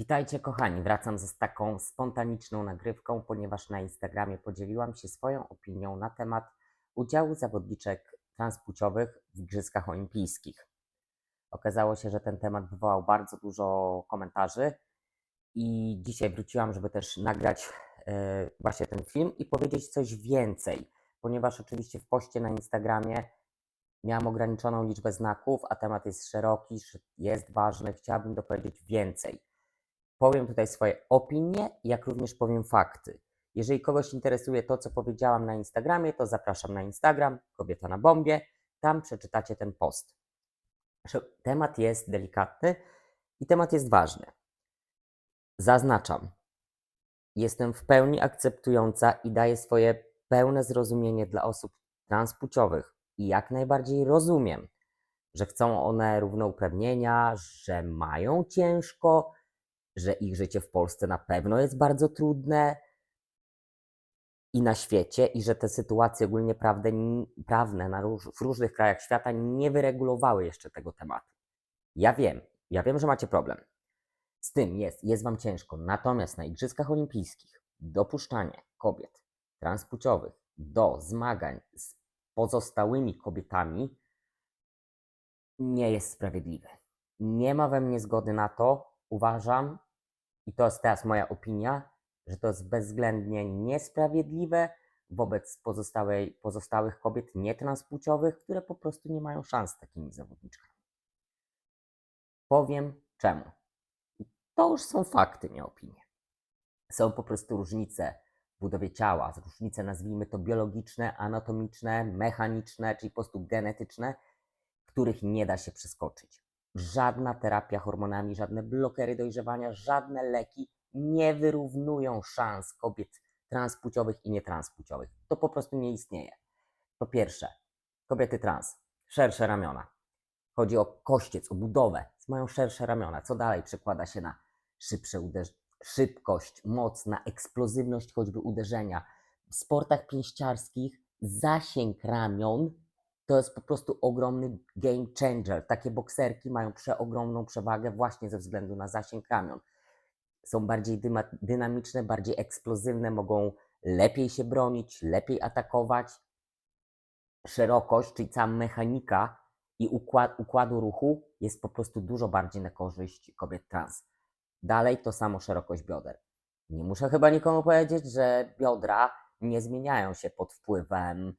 Witajcie kochani, wracam z taką spontaniczną nagrywką, ponieważ na Instagramie podzieliłam się swoją opinią na temat udziału zawodniczek transpłciowych w Igrzyskach Olimpijskich. Okazało się, że ten temat wywołał bardzo dużo komentarzy i dzisiaj wróciłam, żeby też nagrać e, właśnie ten film i powiedzieć coś więcej, ponieważ oczywiście w poście na Instagramie miałam ograniczoną liczbę znaków, a temat jest szeroki, jest ważny, chciałabym dopowiedzieć więcej. Powiem tutaj swoje opinie, jak również powiem fakty. Jeżeli kogoś interesuje to, co powiedziałam na Instagramie, to zapraszam na Instagram, kobieta na bombie, tam przeczytacie ten post. Temat jest delikatny i temat jest ważny. Zaznaczam, jestem w pełni akceptująca i daję swoje pełne zrozumienie dla osób transpłciowych i jak najbardziej rozumiem, że chcą one równouprawnienia, że mają ciężko, że ich życie w Polsce na pewno jest bardzo trudne i na świecie, i że te sytuacje ogólnie prawne, prawne na róż, w różnych krajach świata nie wyregulowały jeszcze tego tematu. Ja wiem, ja wiem, że macie problem. Z tym jest, jest Wam ciężko. Natomiast na Igrzyskach Olimpijskich dopuszczanie kobiet transpłciowych do zmagań z pozostałymi kobietami nie jest sprawiedliwe. Nie ma we mnie zgody na to. Uważam, i to jest teraz moja opinia, że to jest bezwzględnie niesprawiedliwe wobec pozostałej, pozostałych kobiet nietranspłciowych, które po prostu nie mają szans z takimi zawodniczkami. Powiem czemu. To już są fakty, nie opinie. Są po prostu różnice w budowie ciała, różnice nazwijmy to biologiczne, anatomiczne, mechaniczne, czyli po prostu genetyczne, których nie da się przeskoczyć. Żadna terapia hormonami, żadne blokery dojrzewania, żadne leki nie wyrównują szans kobiet transpłciowych i nietranspłciowych. To po prostu nie istnieje. Po pierwsze, kobiety trans, szersze ramiona. Chodzi o kościec, o budowę. Mają szersze ramiona. Co dalej przekłada się na szybsze uderzenie, szybkość, moc, na eksplozywność choćby uderzenia. W sportach pięściarskich zasięg ramion to jest po prostu ogromny game changer. Takie bokserki mają przeogromną przewagę właśnie ze względu na zasięg ramion. Są bardziej dynamiczne, bardziej eksplozywne, mogą lepiej się bronić, lepiej atakować. Szerokość, czyli cała mechanika i układ, układu ruchu jest po prostu dużo bardziej na korzyść kobiet trans. Dalej to samo szerokość bioder. Nie muszę chyba nikomu powiedzieć, że biodra nie zmieniają się pod wpływem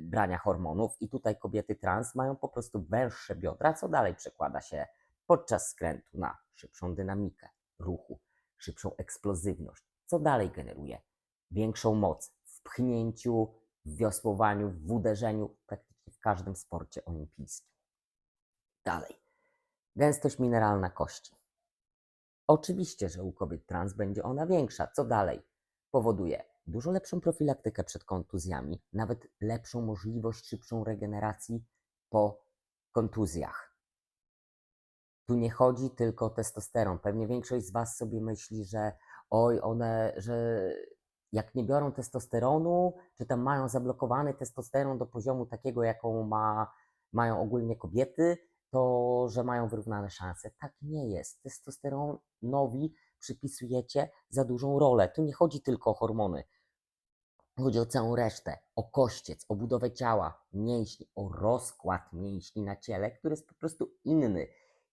brania hormonów i tutaj kobiety trans mają po prostu węższe biodra, co dalej przekłada się podczas skrętu na szybszą dynamikę ruchu, szybszą eksplozywność, co dalej generuje większą moc w pchnięciu, w wiosłowaniu, w uderzeniu, praktycznie w każdym sporcie olimpijskim. Dalej. Gęstość mineralna kości. Oczywiście, że u kobiet trans będzie ona większa. Co dalej? Powoduje dużo lepszą profilaktykę przed kontuzjami, nawet lepszą możliwość, szybszą regeneracji po kontuzjach. Tu nie chodzi tylko o testosteron. Pewnie większość z Was sobie myśli, że oj, one, że jak nie biorą testosteronu, czy tam mają zablokowany testosteron do poziomu takiego, jaką ma, mają ogólnie kobiety, to że mają wyrównane szanse. Tak nie jest. Testosteronowi przypisujecie za dużą rolę. Tu nie chodzi tylko o hormony. Chodzi o całą resztę, o kościec, o budowę ciała, mięśni, o rozkład mięśni na ciele, który jest po prostu inny.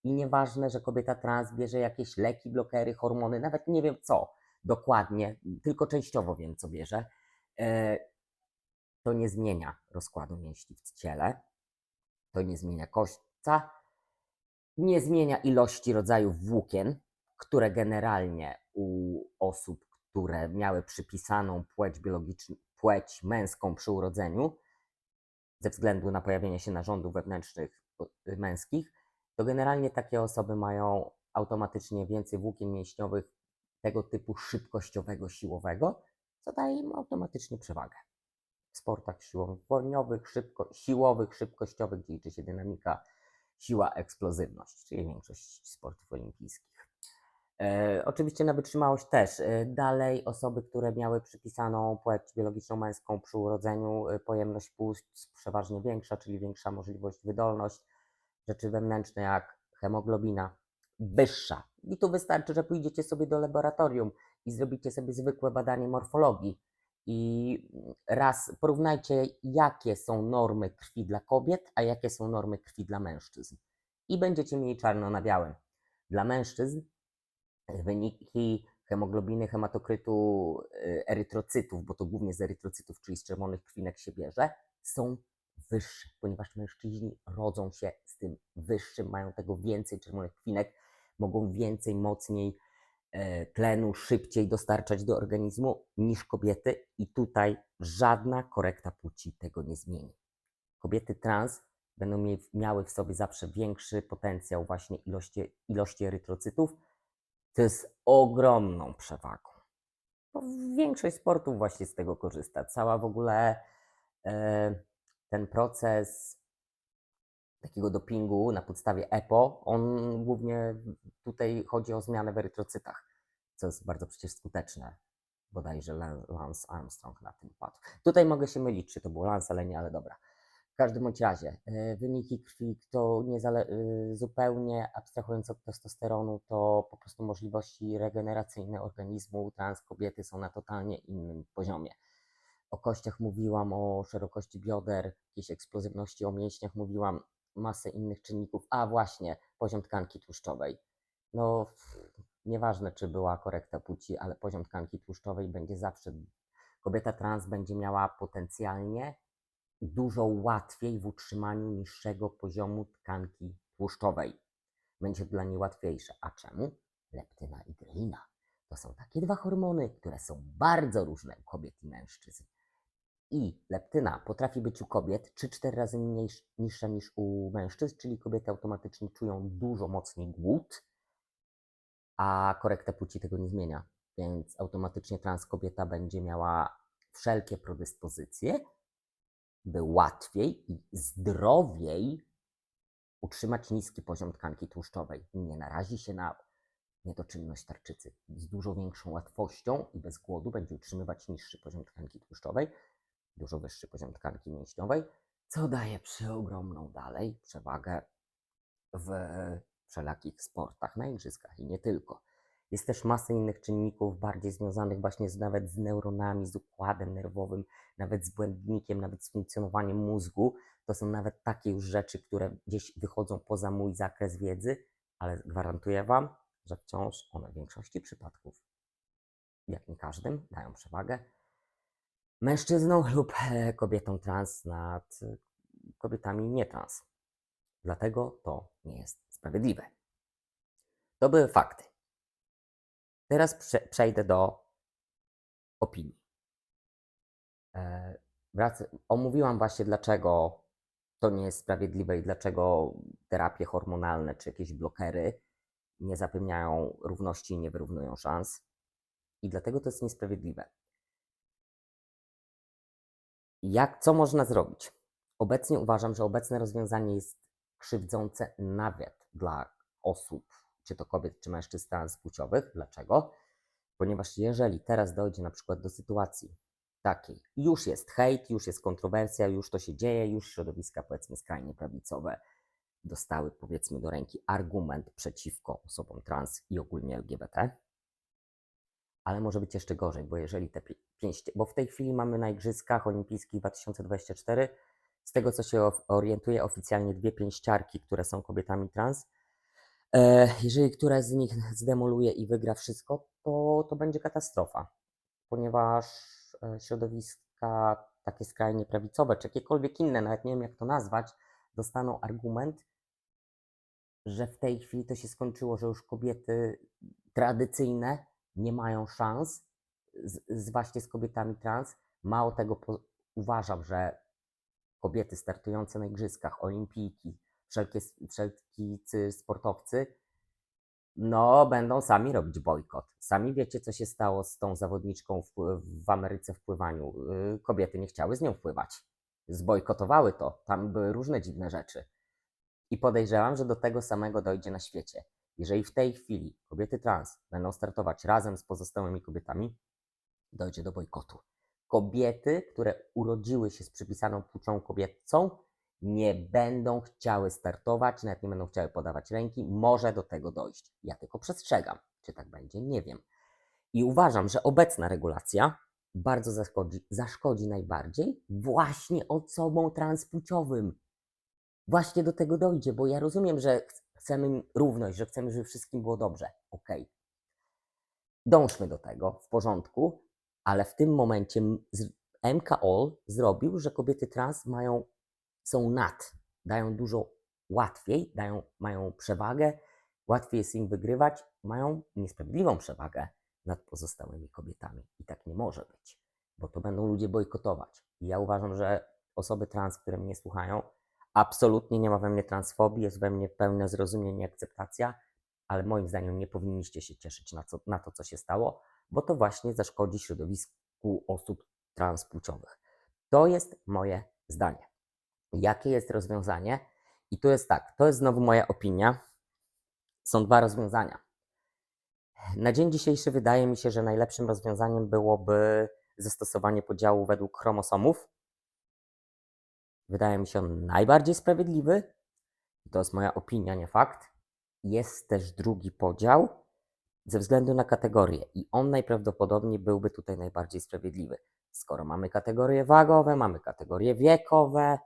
I nieważne, że kobieta trans bierze jakieś leki, blokery, hormony, nawet nie wiem co dokładnie, tylko częściowo wiem, co bierze, e, to nie zmienia rozkładu mięśni w ciele, to nie zmienia kośćca, nie zmienia ilości rodzajów włókien, które generalnie u osób, które miały przypisaną płeć biologiczną, płeć męską przy urodzeniu, ze względu na pojawienie się narządów wewnętrznych y, męskich, to generalnie takie osoby mają automatycznie więcej włókien mięśniowych tego typu szybkościowego, siłowego, co daje im automatycznie przewagę. W sportach siłowych, wolniowych, szybko, siłowych, szybkościowych, gdzie liczy się dynamika, siła, eksplozywność, czyli większość sportów olimpijskich. E, oczywiście na wytrzymałość też. E, dalej osoby, które miały przypisaną płeć biologiczną męską przy urodzeniu, e, pojemność płuc przeważnie większa, czyli większa możliwość, wydolność, rzeczy wewnętrzne jak hemoglobina, wyższa. I tu wystarczy, że pójdziecie sobie do laboratorium i zrobicie sobie zwykłe badanie morfologii. I raz porównajcie, jakie są normy krwi dla kobiet, a jakie są normy krwi dla mężczyzn. I będziecie mieli czarno na białym. Dla mężczyzn wyniki hemoglobiny, hematokrytu, y, erytrocytów, bo to głównie z erytrocytów, czyli z czerwonych krwinek się bierze, są wyższe, ponieważ mężczyźni rodzą się z tym wyższym, mają tego więcej czerwonych krwinek, mogą więcej, mocniej e, tlenu, szybciej dostarczać do organizmu niż kobiety i tutaj żadna korekta płci tego nie zmieni. Kobiety trans będą miały w sobie zawsze większy potencjał właśnie ilości, ilości erytrocytów, to jest ogromną przewagą. Bo większość sportów właśnie z tego korzysta. Cała w ogóle e, ten proces takiego dopingu na podstawie EPO, on głównie tutaj chodzi o zmianę w erytrocytach, co jest bardzo przecież skuteczne. Bodajże Lan- Lance Armstrong na tym padł. Tutaj mogę się mylić, czy to był Lance, ale nie, ale dobra. W każdym bądź razie, e, wyniki krwi to y, zupełnie abstrahując od testosteronu, to po prostu możliwości regeneracyjne organizmu trans kobiety są na totalnie innym poziomie. O kościach mówiłam, o szerokości bioder, jakiejś eksplozywności, o mięśniach mówiłam, masę innych czynników. A właśnie, poziom tkanki tłuszczowej. No, nieważne czy była korekta płci, ale poziom tkanki tłuszczowej będzie zawsze. Kobieta trans będzie miała potencjalnie dużo łatwiej w utrzymaniu niższego poziomu tkanki tłuszczowej. Będzie dla niej łatwiejsze. A czemu? Leptyna i grelina. To są takie dwa hormony, które są bardzo różne u kobiet i mężczyzn. I leptyna potrafi być u kobiet 3-4 razy niższa niż u mężczyzn, czyli kobiety automatycznie czują dużo mocniej głód, a korekta płci tego nie zmienia. Więc automatycznie trans kobieta będzie miała wszelkie predyspozycje, by łatwiej i zdrowiej utrzymać niski poziom tkanki tłuszczowej. Nie narazi się na niedoczynność tarczycy. Z dużo większą łatwością i bez głodu będzie utrzymywać niższy poziom tkanki tłuszczowej, dużo wyższy poziom tkanki mięśniowej, co daje przeogromną dalej przewagę w wszelakich sportach, na igrzyskach i nie tylko. Jest też masa innych czynników bardziej związanych właśnie z, nawet z neuronami, z układem nerwowym, nawet z błędnikiem, nawet z funkcjonowaniem mózgu. To są nawet takie już rzeczy, które gdzieś wychodzą poza mój zakres wiedzy, ale gwarantuję Wam, że wciąż one w większości przypadków, jak nie każdym, dają przewagę mężczyzną lub e, kobietą trans nad e, kobietami nietrans. Dlatego to nie jest sprawiedliwe. To były fakty. Teraz prze, przejdę do opinii. E, omówiłam właśnie, dlaczego to nie jest sprawiedliwe i dlaczego terapie hormonalne czy jakieś blokery nie zapewniają równości i nie wyrównują szans. I dlatego to jest niesprawiedliwe. Jak, co można zrobić? Obecnie uważam, że obecne rozwiązanie jest krzywdzące nawet dla osób, czy to kobiet, czy mężczyzn transpłciowych. Dlaczego? Ponieważ jeżeli teraz dojdzie na przykład do sytuacji takiej, już jest hejt, już jest kontrowersja, już to się dzieje, już środowiska powiedzmy skrajnie prawicowe dostały powiedzmy do ręki argument przeciwko osobom trans i ogólnie LGBT, ale może być jeszcze gorzej, bo jeżeli te pi- pięść, bo w tej chwili mamy na Igrzyskach Olimpijskich 2024, z tego co się orientuję oficjalnie dwie pięściarki, które są kobietami trans. E, jeżeli któraś z nich zdemoluje i wygra wszystko, to, to będzie katastrofa, ponieważ e, środowiska takie skrajnie prawicowe, czy jakiekolwiek inne, nawet nie wiem jak to nazwać, dostaną argument, że w tej chwili to się skończyło, że już kobiety tradycyjne nie mają szans z, z właśnie z kobietami trans. Mało tego, po, uważam, że kobiety startujące na igrzyskach, olimpijki, wszelkie, wszelcy sportowcy, no będą sami robić bojkot. Sami wiecie, co się stało z tą zawodniczką w, w Ameryce w pływaniu. Yy, Kobiety nie chciały z nią pływać. Zbojkotowały to. Tam były różne dziwne rzeczy. I podejrzewam, że do tego samego dojdzie na świecie. Jeżeli w tej chwili kobiety trans będą startować razem z pozostałymi kobietami, dojdzie do bojkotu. Kobiety, które urodziły się z przypisaną płcią kobiecą, nie będą chciały startować, nawet nie będą chciały podawać ręki, może do tego dojść. Ja tylko przestrzegam, czy tak będzie, nie wiem. I uważam, że obecna regulacja bardzo zaszkodzi, zaszkodzi najbardziej właśnie osobom transpłciowym. Właśnie do tego dojdzie, bo ja rozumiem, że ch- chcemy równość, że chcemy, żeby wszystkim było dobrze. Okej. Dążmy do tego, w porządku, ale w tym momencie MKOL zrobił, że kobiety trans mają, są nad, dają dużo łatwiej, dają, mają przewagę, łatwiej jest im wygrywać, mają niesprawiedliwą przewagę nad pozostałymi kobietami. I tak nie może być, bo to będą ludzie bojkotować. I ja uważam, że osoby trans, które mnie słuchają, absolutnie nie ma we mnie transfobii, jest we mnie pełne zrozumienie i akceptacja, ale moim zdaniem nie powinniście się cieszyć na, co, na to, co się stało, bo to właśnie zaszkodzi środowisku osób transpłciowych. To jest moje zdanie. Jakie jest rozwiązanie? I tu jest tak, to jest znowu moja opinia. Są dwa rozwiązania. Na dzień dzisiejszy wydaje mi się, że najlepszym rozwiązaniem byłoby zastosowanie podziału według chromosomów. Wydaje mi się on najbardziej sprawiedliwy. To jest moja opinia, nie fakt. Jest też drugi podział ze względu na kategorie i on najprawdopodobniej byłby tutaj najbardziej sprawiedliwy. Skoro mamy kategorie wagowe, mamy kategorie wiekowe,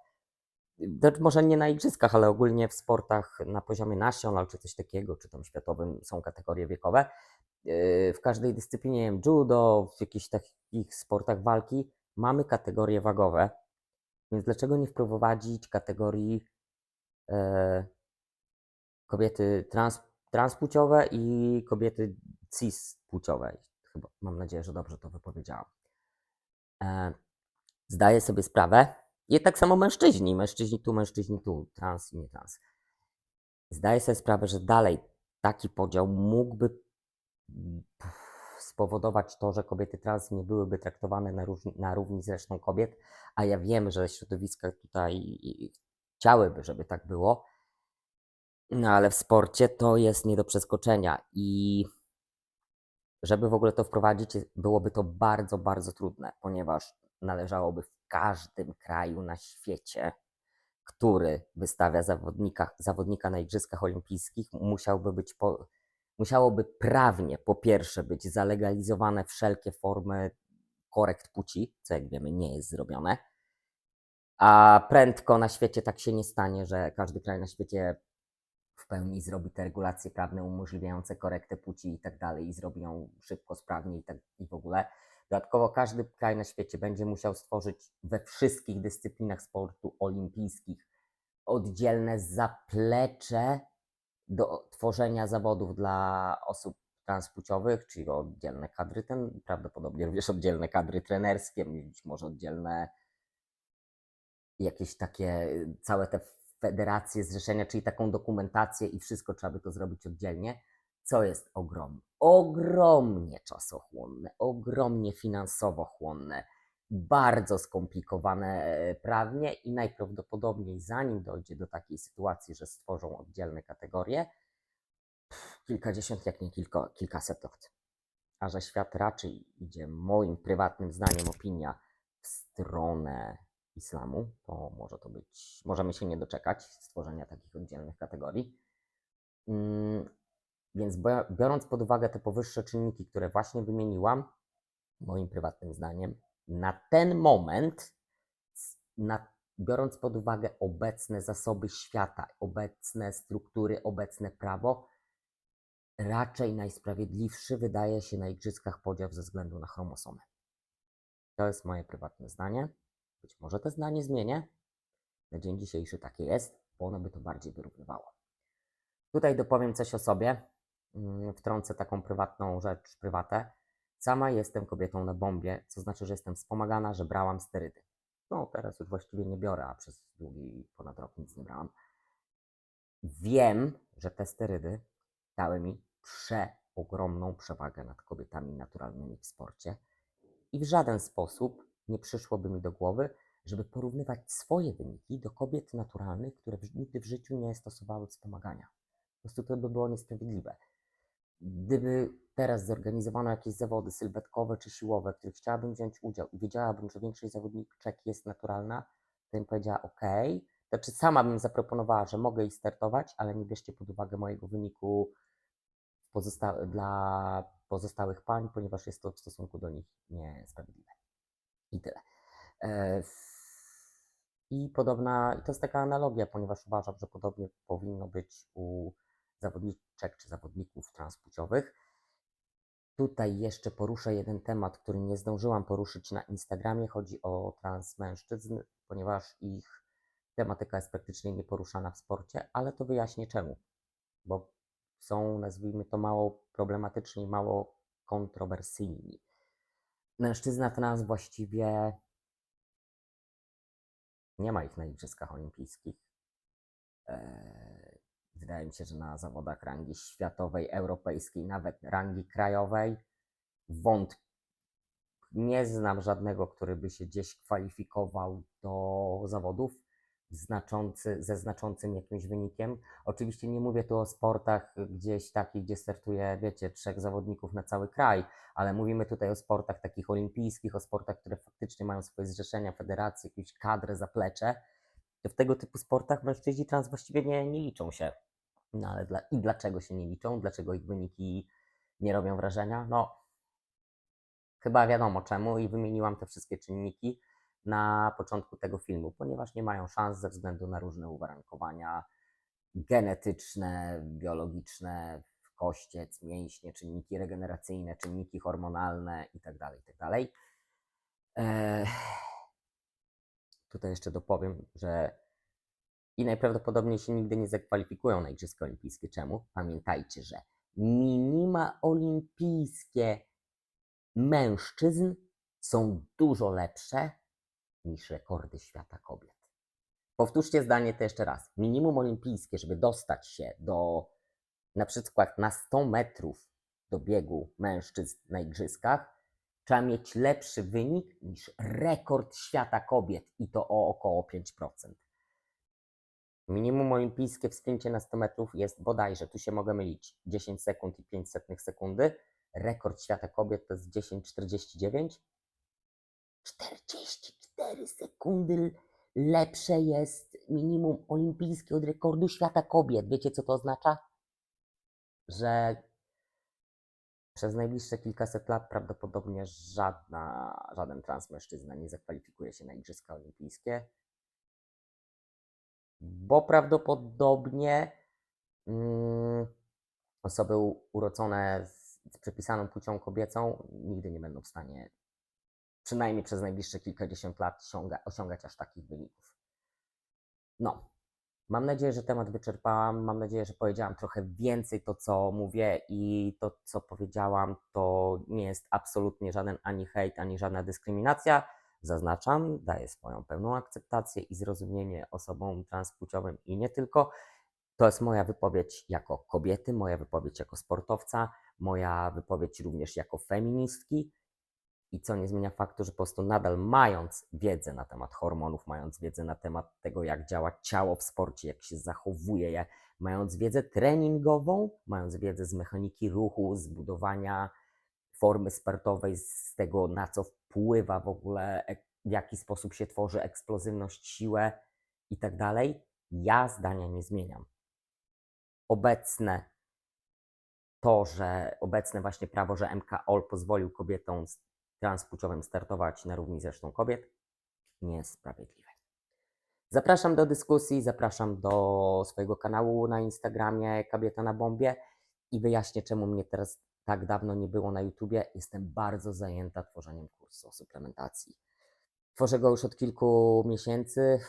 może nie na igrzyskach, ale ogólnie w sportach na poziomie national czy coś takiego, czy tam światowym są kategorie wiekowe. Yy, W każdej dyscyplinie, judo, w jakichś takich sportach walki mamy kategorie wagowe, więc dlaczego nie wprowadzić kategorii e, kobiety trans, transpłciowe i kobiety cispłciowe? Chyba, mam nadzieję, że dobrze to wypowiedziałam. E, zdaję sobie sprawę, i tak samo mężczyźni, mężczyźni tu, mężczyźni tu, trans i nie trans. Zdaję sobie sprawę, że dalej taki podział mógłby mm, spowodować to, że kobiety trans nie byłyby traktowane na, na równi z resztą kobiet, a ja wiem, że środowiska tutaj chciałyby, żeby tak było, no ale w sporcie to jest nie do przeskoczenia i żeby w ogóle to wprowadzić, byłoby to bardzo, bardzo trudne, ponieważ należałoby każdym kraju na świecie, który wystawia zawodnika, zawodnika na Igrzyskach Olimpijskich, musiałby być po, musiałoby prawnie po pierwsze być zalegalizowane wszelkie formy korekt płci, co jak wiemy nie jest zrobione, a prędko na świecie tak się nie stanie, że każdy kraj na świecie w pełni zrobi te regulacje prawne umożliwiające korektę płci i tak dalej i zrobi ją szybko, sprawnie i, tak, i w ogóle. Dodatkowo każdy kraj na świecie będzie musiał stworzyć we wszystkich dyscyplinach sportu olimpijskich oddzielne zaplecze do tworzenia zawodów dla osób transpłciowych, czyli oddzielne kadry, ten, prawdopodobnie również oddzielne kadry trenerskie, być może oddzielne jakieś takie całe te federacje, zrzeszenia, czyli taką dokumentację i wszystko trzeba by to zrobić oddzielnie, co jest ogrom, ogromnie czasochłonne, ogromnie finansowo chłonne, bardzo skomplikowane e, prawnie i najprawdopodobniej zanim dojdzie do takiej sytuacji, że stworzą oddzielne kategorie, kilkadziesiąt, jak nie kilka, kilkaset lat. A że świat raczej idzie, moim prywatnym zdaniem, opinia w stronę islamu, to może to być, możemy się nie doczekać stworzenia takich oddzielnych kategorii. Mm, Więc biorąc pod uwagę te powyższe czynniki, które właśnie wymieniłam, moim prywatnym zdaniem, na ten moment, na, biorąc pod uwagę obecne zasoby świata, obecne struktury, obecne prawo, raczej najsprawiedliwszy wydaje się na igrzyskach podział ze względu na chromosomy. To jest moje prywatne zdanie. Być może to zdanie zmienię. Na dzień dzisiejszy takie jest, bo ono by to bardziej wyrównywało. Tutaj dopowiem coś o sobie. Mm, Wtrącę taką prywatną rzecz, prywatę. Sama jestem kobietą na bombie, co znaczy, że jestem wspomagana, że brałam sterydy. No, teraz już właściwie nie biorę, a przez długi ponad rok nic nie brałam. Wiem, że te sterydy dały mi przeogromną przewagę nad kobietami naturalnymi w sporcie i w żaden sposób nie przyszłoby mi do głowy, żeby porównywać swoje wyniki do kobiet naturalnych, które nigdy w życiu nie stosowały wspomagania. Po prostu to by było niesprawiedliwe. Gdyby teraz zorganizowano jakieś zawody sylwetkowe czy siłowe, w których chciałabym wziąć udział i wiedziałabym, że większość zawodniczek jest naturalna, to bym powiedziała OK, Znaczy, sama bym zaproponowała, że mogę ich startować, ale nie bierzcie pod uwagę mojego wyniku pozosta- dla pozostałych pań, ponieważ jest to w stosunku do nich niesprawiedliwe. I tyle. E, I podobna, i to jest taka analogia, ponieważ uważam, że podobnie powinno być u zawodniczek czy zawodników transpłciowych. Tutaj jeszcze poruszę jeden temat, który nie zdążyłam poruszyć na Instagramie. Chodzi o transmężczyzn, ponieważ ich tematyka jest praktycznie nieporuszana w sporcie, ale to wyjaśnię czemu. Bo są, nazwijmy to, mało problematyczni, mało kontrowersyjni. Mężczyzna trans właściwie nie ma ich na Igrzyskach Olimpijskich. Eee, Wydaje mi się, że na zawodach rangi światowej, europejskiej, nawet rangi krajowej, wąt nie znam żadnego, który by się gdzieś kwalifikował do zawodów znaczący, ze znaczącym jakimś wynikiem. Oczywiście nie mówię tu o sportach gdzieś takich, gdzie startuje, wiecie, trzech zawodników na cały kraj, ale mówimy tutaj o sportach takich olimpijskich, o sportach, które faktycznie mają swoje zrzeszenia, federacje, jakieś kadrę, zaplecze. To w tego typu sportach mężczyźni trans właściwie nie, nie liczą się. No ale dla, i dlaczego się nie liczą? Dlaczego ich wyniki nie robią wrażenia? No, chyba wiadomo czemu i wymieniłam te wszystkie czynniki na początku tego filmu, ponieważ nie mają szans ze względu na różne uwarunkowania genetyczne, biologiczne, kościec, mięśnie, czynniki regeneracyjne, czynniki hormonalne itd. itd. Eee, tutaj jeszcze dopowiem, że i najprawdopodobniej się nigdy nie zakwalifikują na Igrzyska Olimpijskie. Czemu? Pamiętajcie, że minima olimpijskie mężczyzn są dużo lepsze niż rekordy świata kobiet. Powtórzcie zdanie to jeszcze raz. Minimum olimpijskie, żeby dostać się do na przykład na 100 metrów do biegu mężczyzn na igrzyskach, trzeba mieć lepszy wynik niż rekord świata kobiet i to o około 5%. Minimum olimpijskie wspięcie na 100 metrów jest bodajże, tu się mogę mylić, 10 sekund i 5 setnych sekundy. Rekord świata kobiet to jest 10,49. 44 sekundy lepsze jest minimum olimpijskie od rekordu świata kobiet. Wiecie, co to oznacza? Że przez najbliższe kilkaset lat prawdopodobnie żadna, żaden transmężczyzna nie zakwalifikuje się na Igrzyska Olimpijskie, bo prawdopodobnie mm, osoby urodzone z, z przypisaną płcią kobiecą nigdy nie będą w stanie, przynajmniej przez najbliższe kilkadziesiąt lat, osiąga, osiągać aż takich wyników. No, mam nadzieję, że temat wyczerpałam. Mam nadzieję, że powiedziałam trochę więcej to, co mówię i to, co powiedziałam, to nie jest absolutnie żaden ani hejt, ani żadna dyskryminacja. Zaznaczam, daję swoją pełną akceptację i zrozumienie osobom transpłciowym i nie tylko. To jest moja wypowiedź jako kobiety, moja wypowiedź jako sportowca, moja wypowiedź również jako feministki. I co nie zmienia faktu, że po prostu nadal mając wiedzę na temat hormonów, mając wiedzę na temat tego, jak działa ciało w sporcie, jak się zachowuje, jak, mając wiedzę treningową, mając wiedzę z mechaniki ruchu, z budowania formy sportowej, z tego, na co wpływa w ogóle, w jaki sposób się tworzy eksplozywność, siłę i tak dalej, ja zdania nie zmieniam. Obecne to, że obecne właśnie prawo, że MKOL pozwolił kobietom transpłciowym startować na równi z resztą kobiet, nie jest sprawiedliwe. Zapraszam do dyskusji, zapraszam do swojego kanału na Instagramie Kobieta na Bombie i wyjaśnię, czemu mnie teraz tak dawno nie było na YouTubie. Jestem bardzo zajęta tworzeniem kursu o suplementacji. Tworzę go już od kilku miesięcy.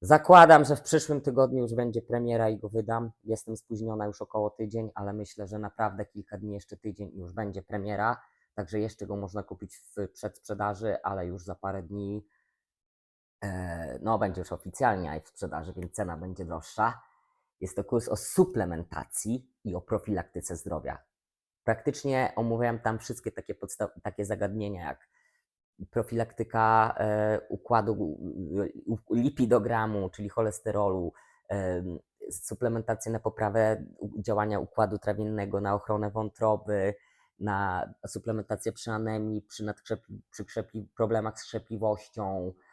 Zakładam, że w przyszłym tygodniu już będzie premiera i go wydam. Jestem spóźniona już około tydzień, ale myślę, że naprawdę kilka dni, jeszcze tydzień i już będzie premiera. Także jeszcze go można kupić w przedsprzedaży, ale już za parę dni e, no, będzie już oficjalnie w sprzedaży, więc cena będzie droższa. Jest to kurs o suplementacji i o profilaktyce zdrowia. Praktycznie omówiłem tam wszystkie takie, takie zagadnienia, jak profilaktyka e, układu lipidogramu, czyli cholesterolu, em, suplementacja na poprawę działania układu trawiennego, na ochronę wątroby, na suplementację przy anemii, przy, nadkrzep- przy problemach z krzepliwością, e,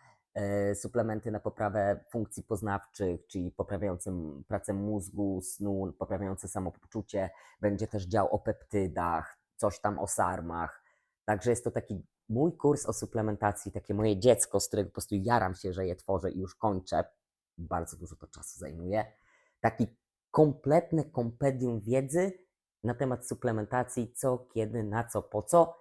suplementy na poprawę funkcji poznawczych, czyli poprawiające pracę mózgu, snu, poprawiające samopoczucie. Będzie też dział o peptydach, coś tam o sarmach. Także jest to taki mój kurs o suplementacji, takie moje dziecko, z którego po prostu jaram się, że je tworzę i już kończę. Bardzo dużo to czasu zajmuje. Taki kompletne kompedium wiedzy na temat suplementacji, co, kiedy, na co, po co,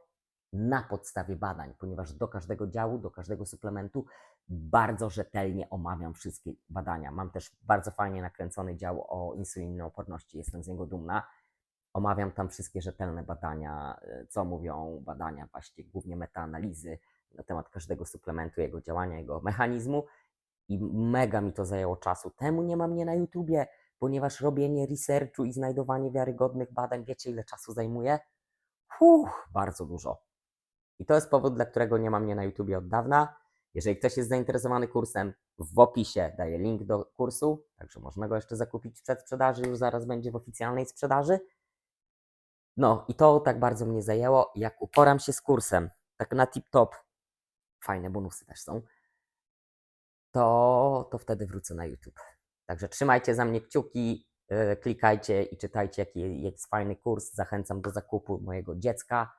na podstawie badań, ponieważ do każdego działu, do każdego suplementu bardzo rzetelnie omawiam wszystkie badania. Mam też bardzo fajnie nakręcony dział o insulinooporności, jestem z niego dumna. Omawiam tam wszystkie rzetelne badania, y, co mówią badania, właśnie głównie metaanalizy na temat każdego suplementu, jego działania, jego mechanizmu i mega mi to zajęło czasu. Temu nie ma mnie na YouTubie, ponieważ robienie researchu i znajdowanie wiarygodnych badań, wiecie ile czasu zajmuje? Huh, bardzo dużo. I to jest powód, dla którego nie ma mnie na YouTubie od dawna. Jeżeli ktoś jest zainteresowany kursem, w opisie daję link do kursu, także można go jeszcze zakupić w przedsprzedaży, już zaraz będzie w oficjalnej sprzedaży. No i to tak bardzo mnie zajęło. Jak uporam się z kursem, tak na tip-top, fajne bonusy też są, to, to wtedy wrócę na YouTube. Także trzymajcie za mnie kciuki, yy, klikajcie i czytajcie, jaki jest fajny kurs. Zachęcam do zakupu mojego dziecka.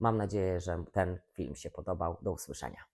Mam nadzieję, że ten film się podobał. Do usłyszenia.